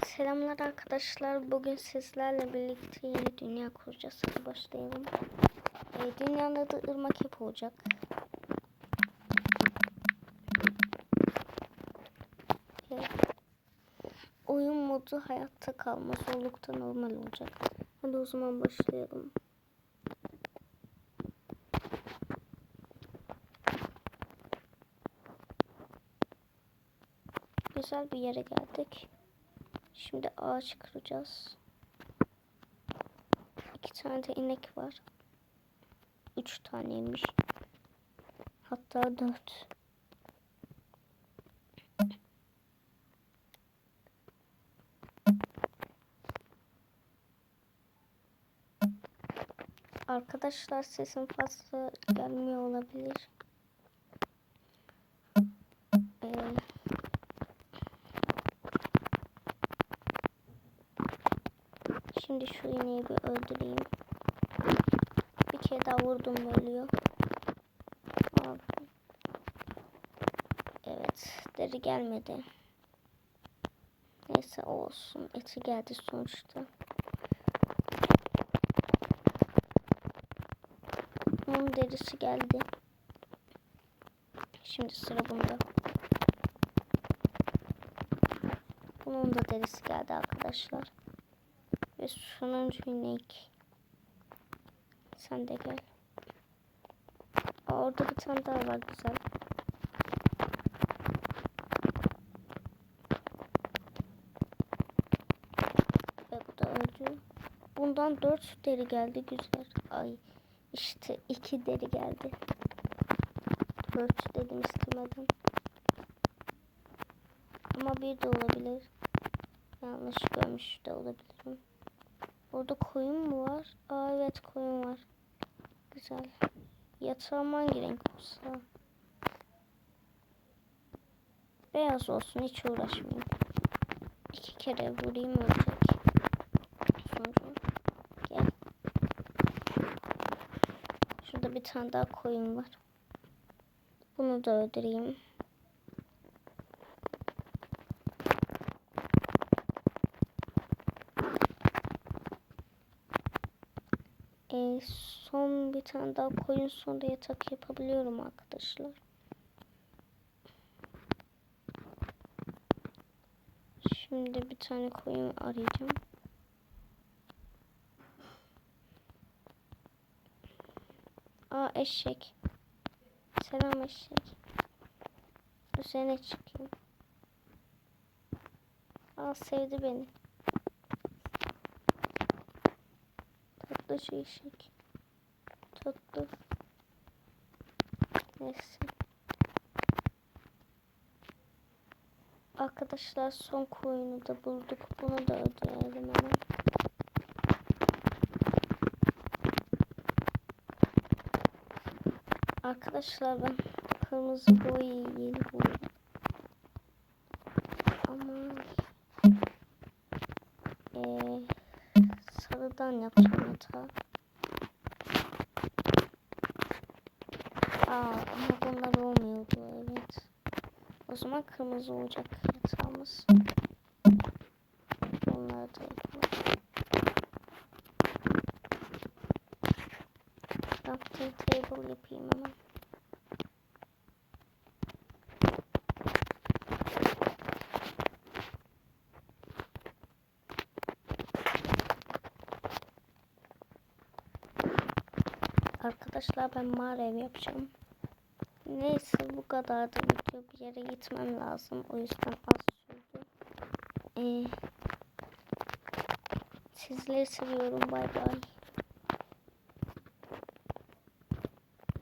Selamlar arkadaşlar. Bugün sizlerle birlikte yeni dünya kuracağız. Başlayalım. Ee, dünyanın adı ırmak hep olacak. Ee, oyun modu hayatta kalma. Zorlukta normal olacak. Hadi o zaman başlayalım. Güzel bir yere geldik. Şimdi ağaç kıracağız. İki tane de inek var. Üç taneymiş. Hatta dört. Arkadaşlar sesim fazla gelmiyor olabilir. Şimdi şu ineği bir öldüreyim. Bir kere daha vurdum ölüyor. Evet deri gelmedi. Neyse olsun eti geldi sonuçta. Onun derisi geldi. Şimdi sıra bunda. Bunun da derisi geldi arkadaşlar. Ve sonuncu inek. Sen de gel. Orada bir tane daha var güzel. Ve bu da öldü. Bundan dört deri geldi güzel. Ay işte iki deri geldi. Dört dedim istemeden. Ama bir de olabilir. Yanlış görmüş de olabilirim. Orada koyun mu var? Aa evet koyun var. Güzel. Yatağım hangi renk olsa? Beyaz olsun hiç uğraşmayayım. İki kere vurayım ölecek. Sonra gel. Şurada bir tane daha koyun var. Bunu da öldüreyim. E, son bir tane daha koyun sonra yatak yapabiliyorum arkadaşlar. Şimdi bir tane koyun arayacağım. Aa eşek. Selam eşek. Üzerine çıkayım. Aa sevdi beni. Şu eşek. Tatlı. Neyse. Arkadaşlar son koyunu da bulduk. Bunu da öldürelim hemen. Arkadaşlar ben kırmızı boyayı yeni buldum. Ama ee, sarıdan yapacağım hata. Aa ama bunlar olmuyordu evet. O zaman kırmızı olacak yatağımız. Onları da yapalım. Crafting table yapayım hemen. Arkadaşlar ben mağara ev yapacağım. Neyse bu kadar da video bir yere gitmem lazım. O yüzden az sürdü. Ee, sizleri seviyorum. Bay bay.